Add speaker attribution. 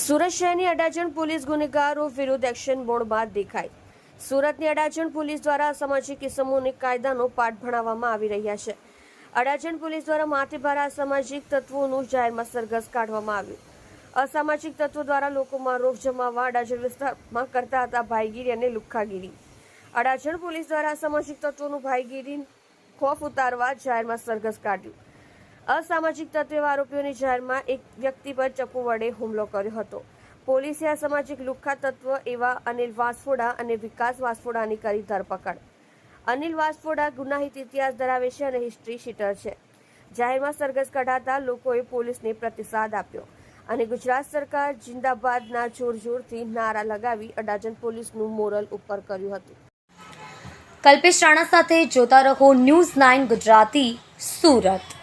Speaker 1: સુરત શહેરની અડાજણ પોલીસ ગુનેગારો વિરુદ્ધ એક્શન મોડમાં દેખાય સુરતની અડાજણ પોલીસ દ્વારા સામાજિક કિસ્મોને કાયદાનો પાઠ ભણાવવામાં આવી રહ્યા છે. અડાજણ પોલીસ દ્વારા માથેભારા અસામાજિક તત્વોનું જાહેરમાં સરઘસ કાઢવામાં આવ્યું. અસામાજિક તત્વો દ્વારા લોકોમાં રોગ જમાવવા અડાજણ વિસ્તારમાં કરતા હતા ભાઈગીરી અને લુખ્ખાગીરી અડાજણ પોલીસ દ્વારા અસામાજિક તત્વોનું ભાઈગીરી ખોફ ઉતારવા જાહેરમાં સરઘસ કાઢ્યું. અસામાજિક તત્વે આરોપીઓની જાહેરમાં એક વ્યક્તિ પર ચપ્પુ વડે હુમલો કર્યો હતો. પોલીસે અસામાજિક લુખ્ખા તત્વ એવા અનિલ વાસફોડા અને વિકાસ વાસફોડાની કરી ધરપકડ. અનિલ વાસફોડા ગુનાહિત ઇતિહાસ ધરાવે છે અને હિસ્ટ્રી શીટર છે. જાહેરમાં સરઘસ કઢાતા લોકોએ પોલીસને પ્રતિસાદ આપ્યો અને ગુજરાત સરકાર જિંદાબાદના જોર જોરથી નારા લગાવી અડાજણ પોલીસનું મોરલ ઉપર કર્યું હતું.
Speaker 2: કલ્પેશ રાણા સાથે જોતા રહો ન્યૂઝ નાઇન ગુજરાતી સુરત.